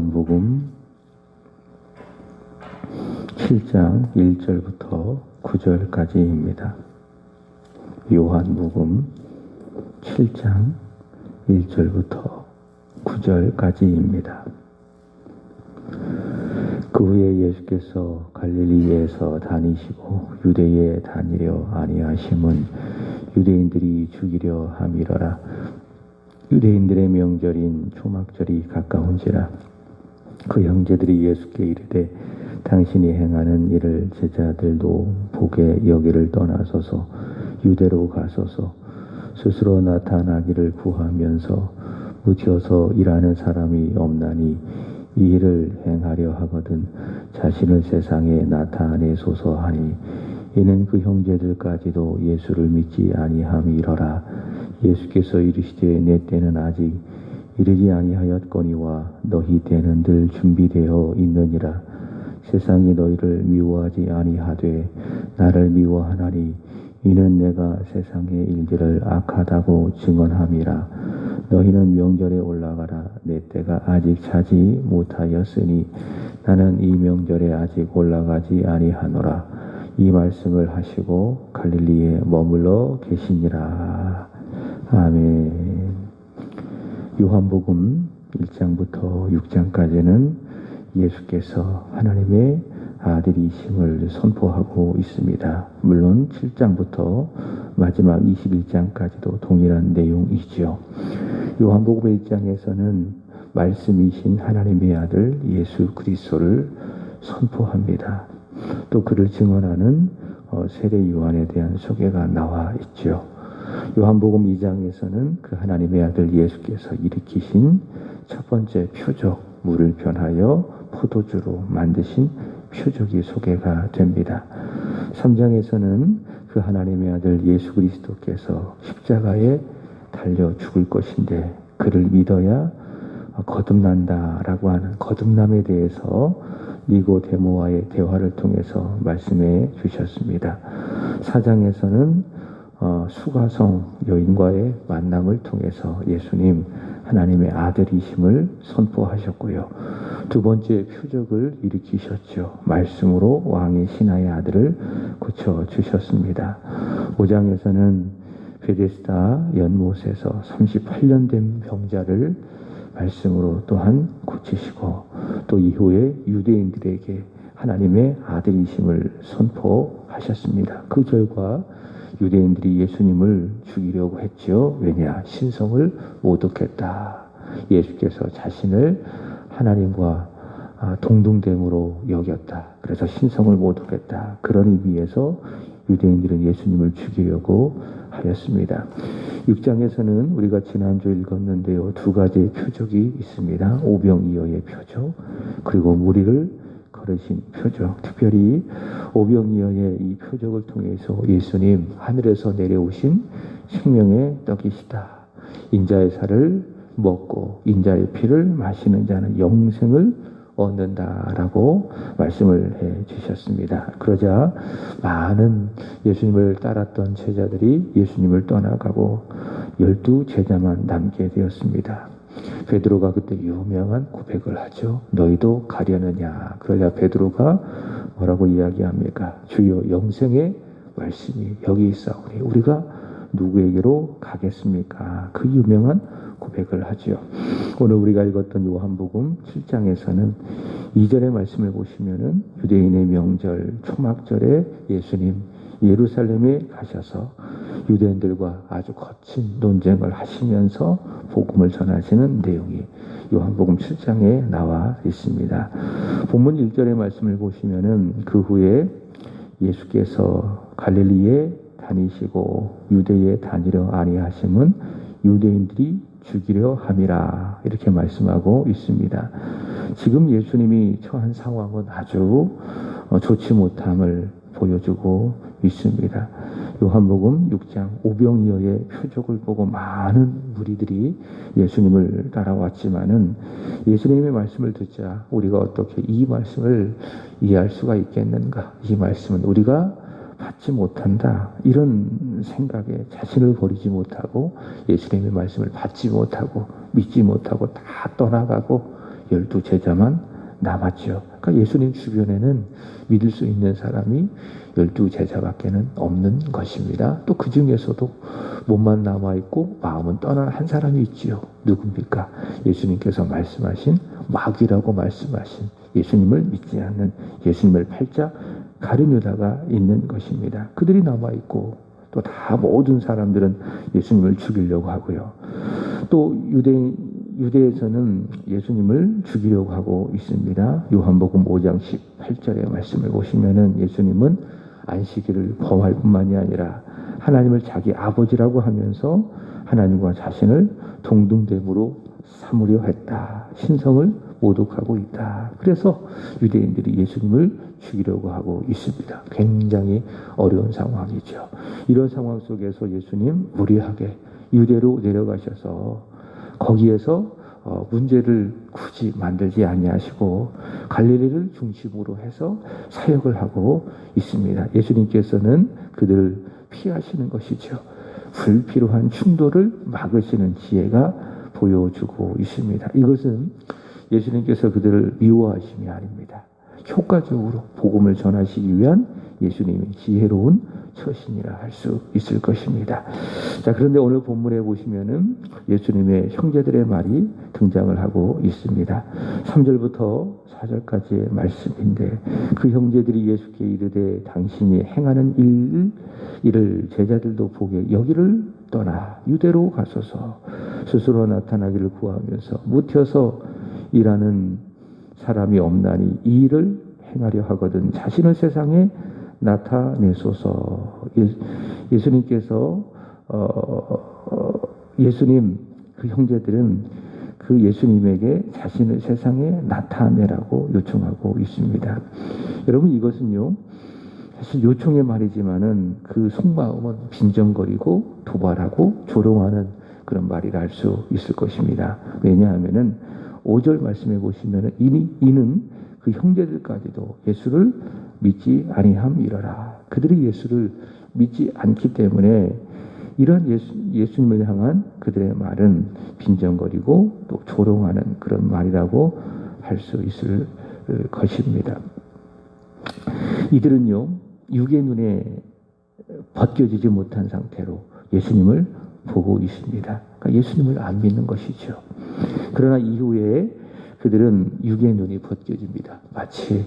요한복음 7장 1절부터 9절까지입니다. 요한복음 7장 1절부터 9절까지입니다. 그 후에 예수께서 갈릴리에서 다니시고 유대에 다니려 아니하심은 유대인들이 죽이려 함이러라. 유대인들의 명절인 초막절이 가까운지라 그 형제들이 예수께 이르되 당신이 행하는 일을 제자들도 보게 여기를 떠나서서 유대로 가소서. 스스로 나타나기를 구하면서 묻혀서 일하는 사람이 없나니 이 일을 행하려 하거든 자신을 세상에 나타내소서 하니 이는 그 형제들까지도 예수를 믿지 아니함이러라. 예수께서 이르시되 내 때는 아직 이르지 아니하였거니와 너희 때는 늘 준비되어 있느니라. 세상이 너희를 미워하지 아니하되 나를 미워하나니 이는 내가 세상의 일들을 악하다고 증언함이라. 너희는 명절에 올라가라. 내 때가 아직 차지 못하였으니 나는 이 명절에 아직 올라가지 아니하노라. 이 말씀을 하시고 갈릴리에 머물러 계시니라. 아멘 요한복음 1장부터 6장까지는 예수께서 하나님의 아들이심을 선포하고 있습니다. 물론 7장부터 마지막 21장까지도 동일한 내용이지요. 요한복음 1장에서는 말씀이신 하나님의 아들 예수 그리스도를 선포합니다. 또 그를 증언하는 어, 세례 요한에 대한 소개가 나와 있죠. 요 한복음 2장에서는 그 하나님의 아들 예수께서 일으키신 첫 번째 표적, 물을 변하여 포도주로 만드신 표적이 소개가 됩니다. 3장에서는 그 하나님의 아들 예수 그리스도께서 십자가에 달려 죽을 것인데 그를 믿어야 거듭난다라고 하는 거듭남에 대해서 니고데모와의 대화를 통해서 말씀해 주셨습니다. 4장에서는 어, 수가성 여인과의 만남을 통해서 예수님 하나님의 아들이심을 선포하셨고요. 두 번째 표적을 일으키셨죠. 말씀으로 왕의 신하의 아들을 고쳐 주셨습니다. 5장에서는 베데스다 연못에서 38년 된 병자를 말씀으로 또한 고치시고 또 이후에 유대인들에게 하나님의 아들이심을 선포하셨습니다. 그 결과 유대인들이 예수님을 죽이려고 했죠. 왜냐? 신성을 모독했다. 예수께서 자신을 하나님과 아, 동등됨으로 여겼다. 그래서 신성을 모독했다. 그런 의미에서 유대인들은 예수님을 죽이려고 하였습니다. 6장에서는 우리가 지난주 읽었는데요. 두 가지의 표적이 있습니다. 오병이어의 표적, 그리고 무리를 걸으신 표적. 특별히 오병이어의 이 표적을 통해서 예수님 하늘에서 내려오신 생명의 떡이시다. 인자의 살을 먹고 인자의 피를 마시는 자는 영생을 얻는다라고 말씀을 해 주셨습니다. 그러자 많은 예수님을 따랐던 제자들이 예수님을 떠나가고 열두 제자만 남게 되었습니다. 베드로가 그때 유명한 고백을 하죠. 너희도 가려느냐. 그러자 베드로가 뭐라고 이야기합니까? 주여 영생의 말씀이 여기 있사오니 우리가 누구에게로 가겠습니까? 그 유명한 고백을 하지요. 오늘 우리가 읽었던 요한복음 7장에서는 2절의 말씀을 보시면은 유대인의 명절 초막절에 예수님 예루살렘에 가셔서 유대인들과 아주 거친 논쟁을 하시면서 복음을 전하시는 내용이 요한복음 7장에 나와 있습니다. 본문 1절의 말씀을 보시면은 그 후에 예수께서 갈릴리에 다니시고 유대에 다니려 아니하심은 유대인들이 죽이려 함이라 이렇게 말씀하고 있습니다. 지금 예수님이 처한 상황은 아주 어, 좋지 못함을 보여주고 있습니다. 요한복음 6장 오병이어의 표적을 보고 많은 무리들이 예수님을 따라왔지만은 예수님의 말씀을 듣자 우리가 어떻게 이 말씀을 이해할 수가 있겠는가? 이 말씀은 우리가 받지 못한다. 이런 생각에 자신을 버리지 못하고 예수님의 말씀을 받지 못하고 믿지 못하고 다 떠나가고 열두 제자만 남았죠. 그러니까 예수님 주변에는 믿을 수 있는 사람이 열두 제자밖에는 없는 것입니다. 또 그 중에서도 몸만 남아 있고 마음은 떠난 한 사람이 있지요. 누굽니까? 예수님께서 말씀하신 마귀라고 말씀하신 예수님을 믿지 않는 예수님을 팔자 가룟 유다가 있는 것입니다. 그들이 남아 있고 또 다 모든 사람들은 예수님을 죽이려고 하고요. 또 유대 유대에서는 예수님을 죽이려고 하고 있습니다. 요한복음 5장 18절의 말씀을 보시면은 예수님은 안식일을 범할 뿐만이 아니라 하나님을 자기 아버지라고 하면서 하나님과 자신을 동등됨으로 삼으려 했다. 신성을 모독하고 있다. 그래서 유대인들이 예수님을 죽이려고 하고 있습니다. 굉장히 어려운 상황이죠. 이런 상황 속에서 예수님 무리하게 유대로 내려가셔서 거기에서 어, 문제를 굳이 만들지 아니하시고 갈릴리를 중심으로 해서 사역을 하고 있습니다. 예수님께서는 그들을 피하시는 것이죠. 불필요한 충돌을 막으시는 지혜가 보여주고 있습니다. 이것은 예수님께서 그들을 미워하심이 아닙니다. 효과적으로 복음을 전하시기 위한 예수님의 지혜로운 처신이라 할 수 있을 것입니다. 자, 그런데 오늘 본문에 보시면은 예수님의 형제들의 말이 등장을 하고 있습니다. 3절부터 4절까지의 말씀인데 그 형제들이 예수께 이르되 당신이 행하는 일, 이를 제자들도 보게 여기를 떠나 유대로 가소서 스스로 나타나기를 구하면서 무텨서 일하는 사람이 없나니 이 일을 행하려 하거든 자신을 세상에 나타내소서 예, 수님께서 어, 어, 예수님 그 형제들은 그 예수님에게 자신을 세상에 나타내라고 요청하고 있습니다. 여러분 이것은요 사실 요청의 말이지만은 그 속마음은 빈정거리고 도발하고 조롱하는 그런 말이라 할 수 있을 것입니다. 왜냐하면은 5절 말씀해 보시면은 이는 그 형제들까지도 예수를 믿지 아니함이러라. 그들이 예수를 믿지 않기 때문에 이런 예수, 예수님을 향한 그들의 말은 빈정거리고 또 조롱하는 그런 말이라고 할 수 있을 것입니다. 이들은요, 육의 눈에 벗겨지지 못한 상태로 예수님을 보고 있습니다. 그러니까 예수님을 안 믿는 것이죠. 그러나 이후에 그들은 육의 눈이 벗겨집니다. 마치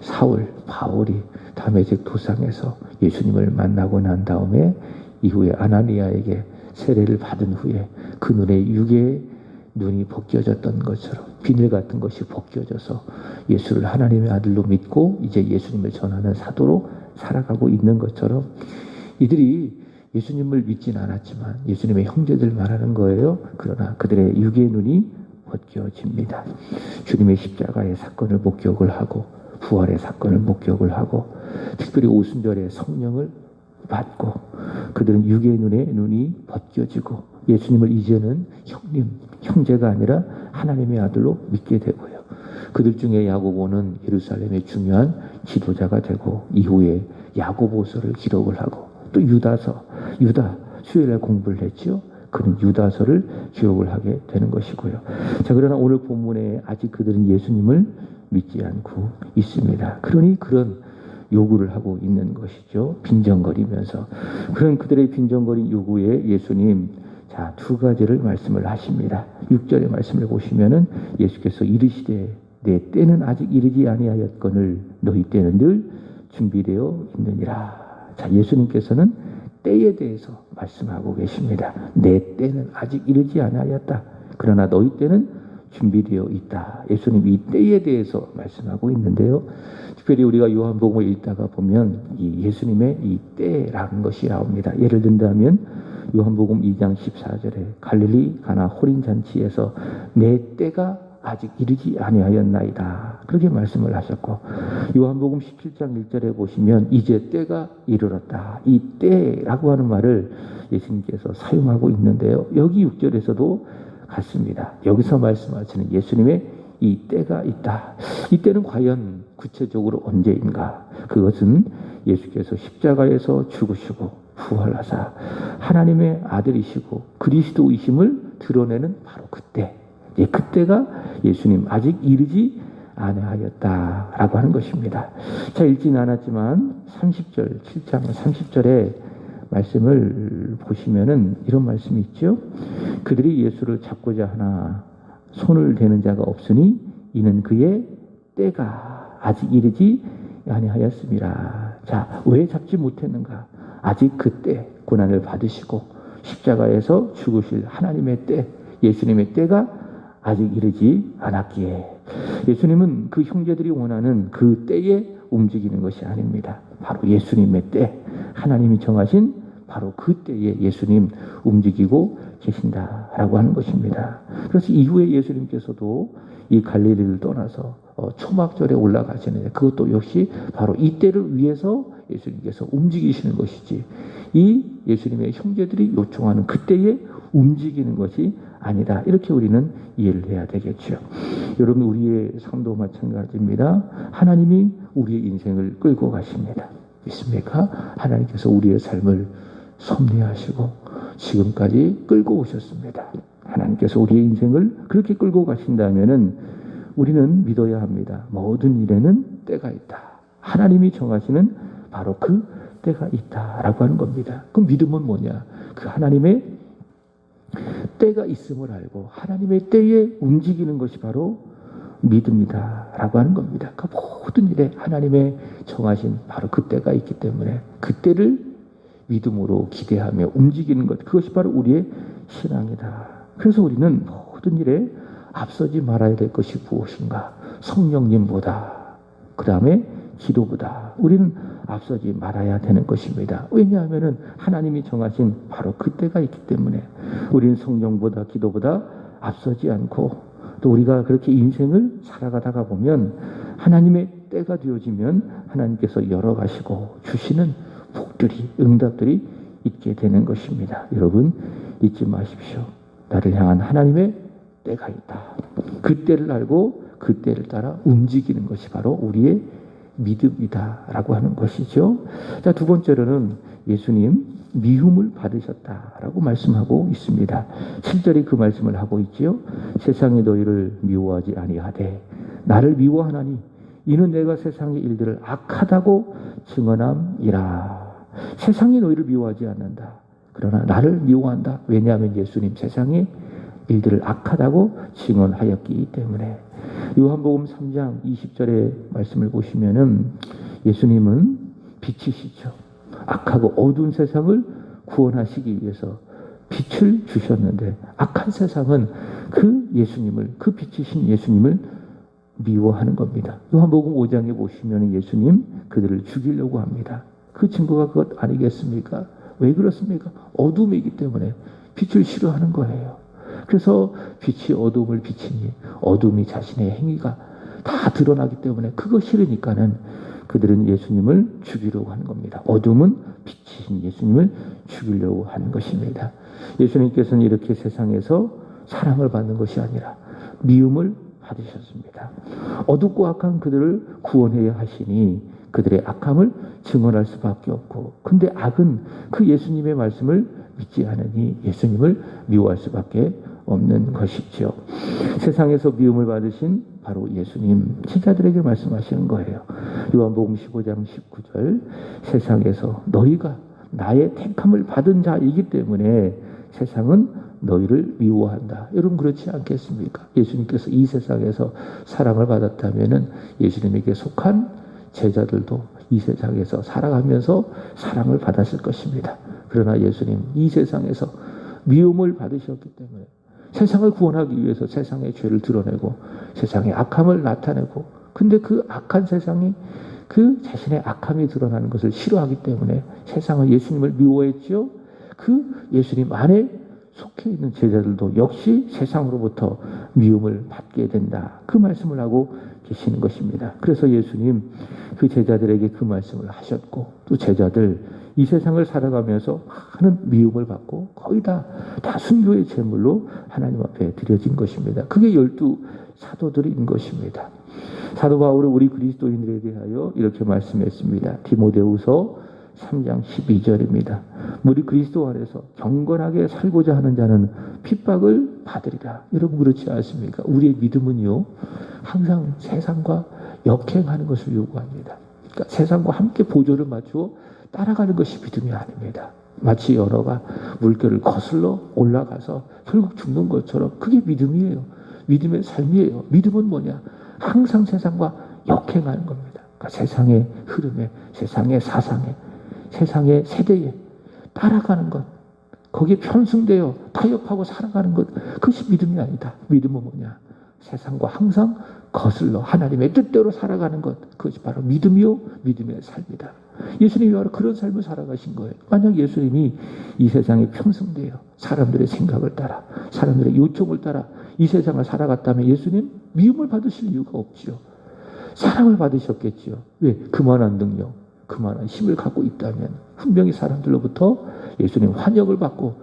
사울, 바울이 다메섹 도상에서 예수님을 만나고 난 다음에 이후에 아나니아에게 세례를 받은 후에 그 눈에 육의 눈이 벗겨졌던 것처럼 비늘 같은 것이 벗겨져서 예수를 하나님의 아들로 믿고 이제 예수님을 전하는 사도로 살아가고 있는 것처럼 이들이 예수님을 믿진 않았지만 예수님의 형제들 말하는 거예요. 그러나 그들의 육의 눈이 벗겨집니다. 주님의 십자가의 사건을 목격을 하고 부활의 사건을 목격을 하고 특별히 오순절에 성령을 받고 그들은 육의 눈에 눈이 벗겨지고 예수님을 이제는 형님, 형제가 아니라 하나님의 아들로 믿게 되고요. 그들 중에 야고보는 예루살렘의 중요한 지도자가 되고 이후에 야고보서를 기록을 하고 또 유다서, 유다 수요일에 공부를 했지요. 그는 유다서를 기록을 하게 되는 것이고요. 자, 그러나 오늘 본문에 아직 그들은 예수님을 믿지 않고 있습니다. 그러니 그런 요구를 하고 있는 것이죠. 빈정거리면서. 그런 그들의 빈정거린 요구에 예수님, 자, 두 가지를 말씀을 하십니다. 6절의 말씀을 보시면은 예수께서 이르시되 내 때는 아직 이르지 아니하였거늘 너희 때는 늘 준비되어 있느니라. 자, 예수님께서는 때에 대해서 말씀하고 계십니다. 내 때는 아직 이르지 않았다. 그러나 너희 때는 준비되어 있다. 예수님 이 때에 대해서 말씀하고 있는데요. 특별히 우리가 요한복음을 읽다가 보면 이 예수님의 이 때라는 것이 나옵니다. 예를 든다면 요한복음 2장 14절에 갈릴리 가나 호린 잔치에서 내 때가 아직 이르지 아니하였나이다. 그렇게 말씀을 하셨고 요한복음 17장 1절에 보시면 이제 때가 이르렀다. 이 때라고 하는 말을 예수님께서 사용하고 있는데요. 여기 6절에서도 같습니다. 여기서 말씀하시는 예수님의 이 때가 있다. 이 때는 과연 구체적으로 언제인가? 그것은 예수께서 십자가에서 죽으시고 부활하사 하나님의 아들이시고 그리스도이심을 드러내는 바로 그때 예, 그때가 예수님 아직 이르지 아니하였다라고 하는 것입니다. 자, 읽지는 않았지만 30절, 7장 30절에 말씀을 보시면은 이런 말씀이 있죠. 그들이 예수를 잡고자 하나 손을 대는 자가 없으니 이는 그의 때가 아직 이르지 아니하였습니다. 자, 왜 잡지 못했는가? 아직 그때 고난을 받으시고 십자가에서 죽으실 하나님의 때, 예수님의 때가 아직 이르지 않았기에 예수님은 그 형제들이 원하는 그 때에 움직이는 것이 아닙니다. 바로 예수님의 때, 하나님이 정하신 바로 그 때에 예수님 움직이고 계신다라고 하는 것입니다. 그래서 이후에 예수님께서도 이 갈릴리를 떠나서 어, 초막절에 올라가시는데 그것도 역시 바로 이 때를 위해서 예수님께서 움직이시는 것이지 이 예수님의 형제들이 요청하는 그때에 움직이는 것이 아니다. 이렇게 우리는 이해를 해야 되겠죠. 여러분 우리의 삶도 마찬가지입니다. 하나님이 우리의 인생을 끌고 가십니다. 믿습니까? 하나님께서 우리의 삶을 섭리하시고 지금까지 끌고 오셨습니다. 하나님께서 우리의 인생을 그렇게 끌고 가신다면은 우리는 믿어야 합니다. 모든 일에는 때가 있다. 하나님이 정하시는 바로 그 때가 있다라고 하는 겁니다. 그 믿음은 뭐냐? 그 하나님의 때가 있음을 알고 하나님의 때에 움직이는 것이 바로 믿음이다 라고 하는 겁니다. 그 모든 일에 하나님의 정하신 바로 그 때가 있기 때문에 그 때를 믿음으로 기대하며 움직이는 것 그것이 바로 우리의 신앙이다. 그래서 우리는 모든 일에 앞서지 말아야 될 것이 무엇인가? 성령님보다 그 다음에 기도보다 우리는 앞서지 말아야 되는 것입니다. 왜냐하면 하나님이 정하신 바로 그때가 있기 때문에 우리는 성령보다 기도보다 앞서지 않고 또 우리가 그렇게 인생을 살아가다가 보면 하나님의 때가 되어지면 하나님께서 열어가시고 주시는 복들이 응답들이 있게 되는 것입니다. 여러분 잊지 마십시오. 나를 향한 하나님의 때가 있다. 그 때를 알고 그 때를 따라 움직이는 것이 바로 우리의 믿음이다라고 하는 것이죠. 자, 두 번째로는 예수님 미움을 받으셨다라고 말씀하고 있습니다. 7절이 그 말씀을 하고 있지요. 세상이 너희를 미워하지 아니하되 나를 미워하나니 이는 내가 세상의 일들을 악하다고 증언함이라. 세상이 너희를 미워하지 않는다. 그러나 나를 미워한다. 왜냐하면 예수님 세상의 일들을 악하다고 증언하였기 때문에 요한복음 3장 20절의 말씀을 보시면은 예수님은 빛이시죠. 악하고 어두운 세상을 구원하시기 위해서 빛을 주셨는데 악한 세상은 그 예수님을 그 빛이신 예수님을 미워하는 겁니다. 요한복음 5장에 보시면 예수님 그들을 죽이려고 합니다. 그 증거가 그것 아니겠습니까? 왜 그렇습니까? 어둠이기 때문에 빛을 싫어하는 거예요. 그래서 빛이 어둠을 비치니 어둠이 자신의 행위가 다 드러나기 때문에 그거 싫으니까는 그들은 예수님을 죽이려고 하는 겁니다. 어둠은 빛이신 예수님을 죽이려고 하는 것입니다. 예수님께서는 이렇게 세상에서 사랑을 받는 것이 아니라 미움을 받으셨습니다. 어둡고 악한 그들을 구원해야 하시니 그들의 악함을 증언할 수밖에 없고 근데 악은 그 예수님의 말씀을 믿지 않으니 예수님을 미워할 수밖에 없는 것이죠. 세상에서 미움을 받으신 바로 예수님 제자들에게 말씀하시는 거예요. 요한복음 15장 19절 세상에서 너희가 나의 택함을 받은 자이기 때문에 세상은 너희를 미워한다. 여러분 그렇지 않겠습니까? 예수님께서 이 세상에서 사랑을 받았다면은 예수님에게 속한 제자들도 이 세상에서 살아가면서 사랑을 받았을 것입니다. 그러나 예수님 이 세상에서 미움을 받으셨기 때문에 세상을 구원하기 위해서 세상의 죄를 드러내고 세상의 악함을 나타내고 근데 그 악한 세상이 그 자신의 악함이 드러나는 것을 싫어하기 때문에 세상은 예수님을 미워했지요. 그 예수님 안에 속해 있는 제자들도 역시 세상으로부터 미움을 받게 된다. 그 말씀을 하고 계시는 것입니다. 그래서 예수님 그 제자들에게 그 말씀을 하셨고 또 제자들 이 세상을 살아가면서 많은 미움을 받고 거의 다, 다 순교의 제물로 하나님 앞에 드려진 것입니다. 그게 열두 사도들인 것입니다. 사도 바울은 우리 그리스도인들에 대하여 이렇게 말씀했습니다. 디모데후서 3장 12절입니다. 우리 그리스도 안에서 경건하게 살고자 하는 자는 핍박을 받으리라. 여러분 그렇지 않습니까? 우리의 믿음은요. 항상 세상과 역행하는 것을 요구합니다. 그러니까 세상과 함께 보조를 맞추어 따라가는 것이 믿음이 아닙니다. 마치 연어가 물결을 거슬러 올라가서 결국 죽는 것처럼 그게 믿음이에요. 믿음의 삶이에요. 믿음은 뭐냐? 항상 세상과 역행하는 겁니다. 그러니까 세상의 흐름에, 세상의 사상에, 세상의 세대에 따라가는 것. 거기에 편승되어 타협하고 살아가는 것. 그것이 믿음이 아니다. 믿음은 뭐냐? 세상과 항상 거슬러 하나님의 뜻대로 살아가는 것. 그것이 바로 믿음이요. 믿음의 삶이다. 예수님이 바로 그런 삶을 살아가신 거예요. 만약 예수님이 이 세상에 편승되어 사람들의 생각을 따라, 사람들의 요청을 따라 이 세상을 살아갔다면 예수님 미움을 받으실 이유가 없지요. 사랑을 받으셨겠지요. 왜? 그만한 능력, 그만한 힘을 갖고 있다면 분명히 사람들로부터 예수님 환영을 받고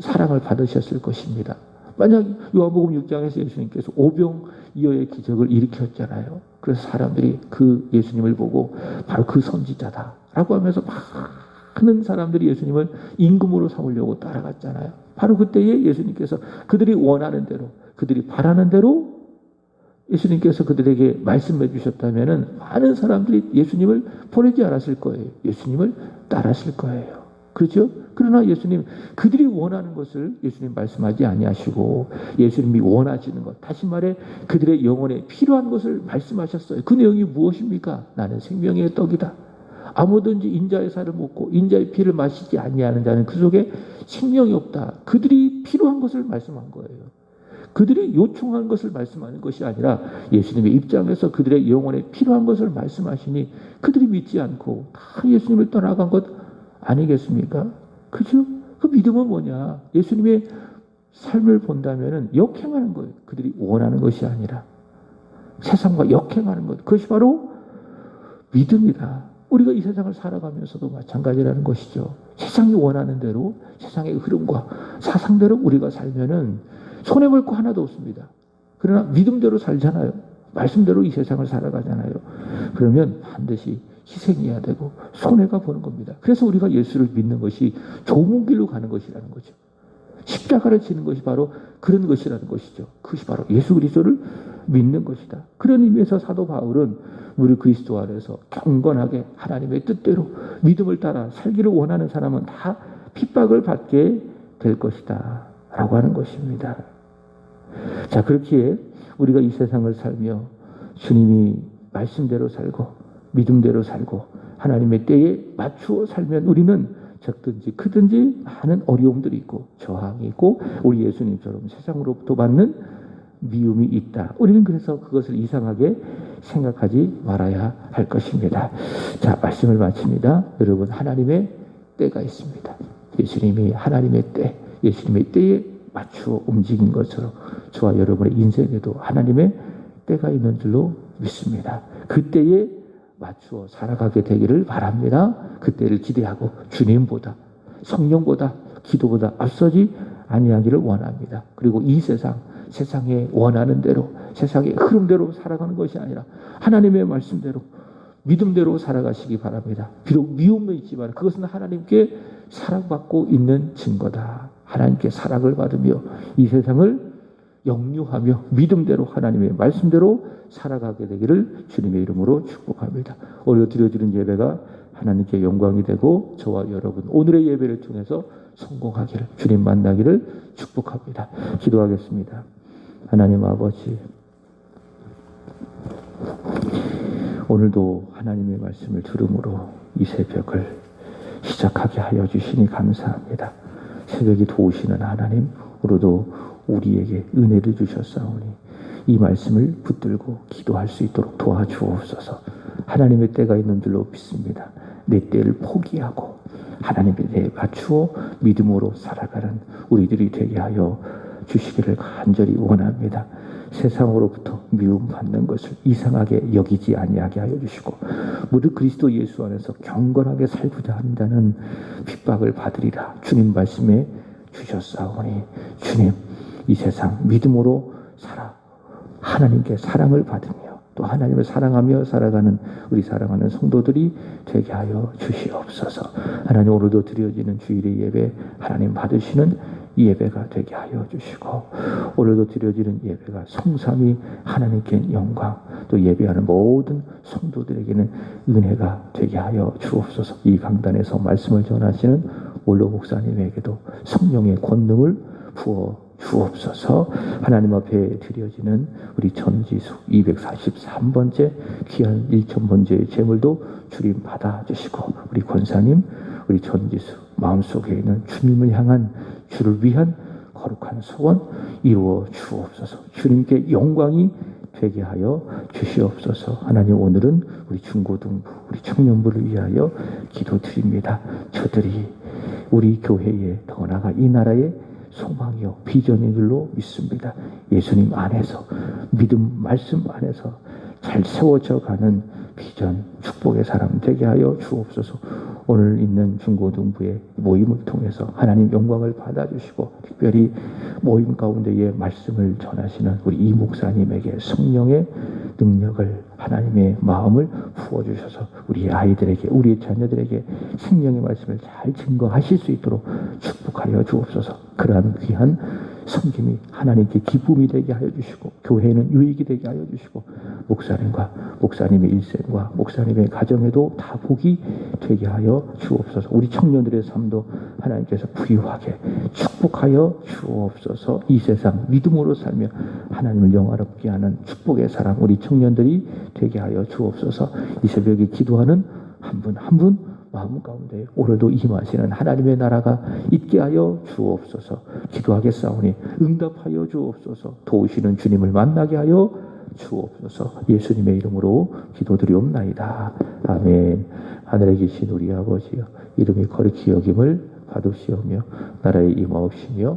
사랑을 받으셨을 것입니다. 만약 요한복음 6장에서 예수님께서 오병 이어의 기적을 일으켰잖아요. 그래서 사람들이 그 예수님을 보고 바로 그 선지자다라고 하면서 많은 사람들이 예수님을 임금으로 삼으려고 따라갔잖아요. 바로 그때에 예수님께서 그들이 원하는 대로 그들이 바라는 대로 예수님께서 그들에게 말씀해 주셨다면 많은 사람들이 예수님을 보내지 않았을 거예요. 예수님을 따랐을 거예요. 그렇죠? 그러나 예수님 그들이 원하는 것을 예수님 말씀하지 아니하시고 예수님이 원하시는 것 다시 말해 그들의 영혼에 필요한 것을 말씀하셨어요. 그 내용이 무엇입니까? 나는 생명의 떡이다. 아무든지 인자의 살을 먹고 인자의 피를 마시지 아니하는 자는 그 속에 생명이 없다. 그들이 필요한 것을 말씀한 거예요. 그들이 요청한 것을 말씀하는 것이 아니라 예수님의 입장에서 그들의 영혼에 필요한 것을 말씀하시니 그들이 믿지 않고 다 예수님을 떠나간 것 아니겠습니까? 그죠? 그 믿음은 뭐냐? 예수님의 삶을 본다면은 역행하는 거예요. 그들이 원하는 것이 아니라 세상과 역행하는 것. 그것이 바로 믿음이다. 우리가 이 세상을 살아가면서도 마찬가지라는 것이죠. 세상이 원하는 대로 세상의 흐름과 사상대로 우리가 살면은 손해볼 거 하나도 없습니다. 그러나 믿음대로 살잖아요. 말씀대로 이 세상을 살아가잖아요. 그러면 반드시 희생해야 되고 손해가 보는 겁니다. 그래서 우리가 예수를 믿는 것이 좋은 길로 가는 것이라는 거죠. 십자가를 지는 것이 바로 그런 것이라는 것이죠. 그것이 바로 예수 그리스도를 믿는 것이다. 그런 의미에서 사도 바울은 우리 그리스도 안에서 경건하게 하나님의 뜻대로 믿음을 따라 살기를 원하는 사람은 다 핍박을 받게 될 것이다. 라고 하는 것입니다. 자, 그렇기에 우리가 이 세상을 살며 주님이 말씀대로 살고 믿음대로 살고 하나님의 때에 맞추어 살면 우리는 적든지 크든지 많은 어려움들이 있고 저항이 있고 우리 예수님처럼 세상으로부터 받는 미움이 있다. 우리는 그래서 그것을 이상하게 생각하지 말아야 할 것입니다. 자, 말씀을 마칩니다. 여러분, 하나님의 때가 있습니다. 예수님이 하나님의 때, 예수님의 때에 맞추어 움직인 것처럼 저와 여러분의 인생에도 하나님의 때가 있는 줄로 믿습니다. 그때에 맞추어 살아가게 되기를 바랍니다. 그때를 기대하고 주님보다 성령보다 기도보다 앞서지 아니하기를 원합니다. 그리고 이 세상 세상에 원하는 대로 세상의 흐름대로 살아가는 것이 아니라 하나님의 말씀대로 믿음대로 살아가시기 바랍니다. 비록 미움은 있지만 그것은 하나님께 사랑받고 있는 증거다. 하나님께 사랑을 받으며 이 세상을 영유하며 믿음대로 하나님의 말씀대로 살아가게 되기를 주님의 이름으로 축복합니다. 오늘 드려지는 예배가 하나님께 영광이 되고 저와 여러분 오늘의 예배를 통해서 성공하기를 주님 만나기를 축복합니다. 기도하겠습니다. 하나님 아버지 오늘도 하나님의 말씀을 들음으로 이 새벽을 시작하게 하여 주시니 감사합니다. 새벽이 도우시는 하나님 오늘도 우리에게 은혜를 주셨사오니 이 말씀을 붙들고 기도할 수 있도록 도와주옵소서. 하나님의 때가 있는 줄로 믿습니다. 내 때를 포기하고 하나님의 때에 맞추어 믿음으로 살아가는 우리들이 되게 하여 주시기를 간절히 원합니다. 세상으로부터 미움받는 것을 이상하게 여기지 아니하게 하여 주시고 무릇 그리스도 예수 안에서 경건하게 살고자 한다는 핍박을 받으리라 주님 말씀에 주셨사오니 주님 이 세상 믿음으로 살아. 하나님께 사랑을 받으며 또 하나님을 사랑하며 살아가는 우리 사랑하는 성도들이 되게 하여 주시옵소서. 하나님 오늘도 드려지는 주일의 예배 하나님 받으시는 이 예배가 되게 하여 주시고 오늘도 드려지는 예배가 성삼이 하나님께 영광 또 예배하는 모든 성도들에게는 은혜가 되게 하여 주옵소서. 이 강단에서 말씀을 전하시는 올로 목사님에게도 성령의 권능을 부어 주옵소서. 하나님 앞에 드려지는 우리 전지수 243번째 귀한 1천번째의 제물도 주님 받아주시고 우리 권사님 우리 전지수 마음속에 있는 주님을 향한 주를 위한 거룩한 소원 이루어 주옵소서. 주님께 영광이 되게 하여 주시옵소서. 하나님 오늘은 우리 중고등부 우리 청년부를 위하여 기도드립니다. 저들이 우리 교회에 더 나아가 이 나라의 소망이요 비전인 줄로 믿습니다. 예수님 안에서 믿음 말씀 안에서 잘 세워져 가는 비전 축복의 사람 되게 하여 주옵소서. 오늘 있는 중고등부의 모임을 통해서 하나님 영광을 받아주시고 특별히 모임 가운데에 말씀을 전하시는 우리 이 목사님에게 성령의 능력을 하나님의 마음을 부어주셔서 우리 아이들에게 우리 자녀들에게 생명의 말씀을 잘 증거하실 수 있도록 축복하여 주옵소서. 그러한 귀한 섬김이 하나님께 기쁨이 되게 하여 주시고 교회는 유익이 되게 하여 주시고 목사님과 목사님의 일생과 목사님의 가정에도 다 복이 되게 하여 주옵소서. 우리 청년들의 삶도 하나님께서 부유하게 축 복하여 주옵소서. 이 세상 믿음으로 살며 하나님을 영화롭게 하는 축복의 사람 우리 청년들이 되게 하여 주옵소서. 이 새벽에 기도하는 한 분 한 분 마음 가운데 오늘도 임하시는 하나님의 나라가 있게 하여 주옵소서. 기도하겠사오니 응답하여 주옵소서. 도우시는 주님을 만나게 하여 주옵소서. 예수님의 이름으로 기도드리옵나이다. 아멘. 하늘에 계신 우리 아버지여 이름이 거룩히 여김을 받으시오며 나라의 임하옵시며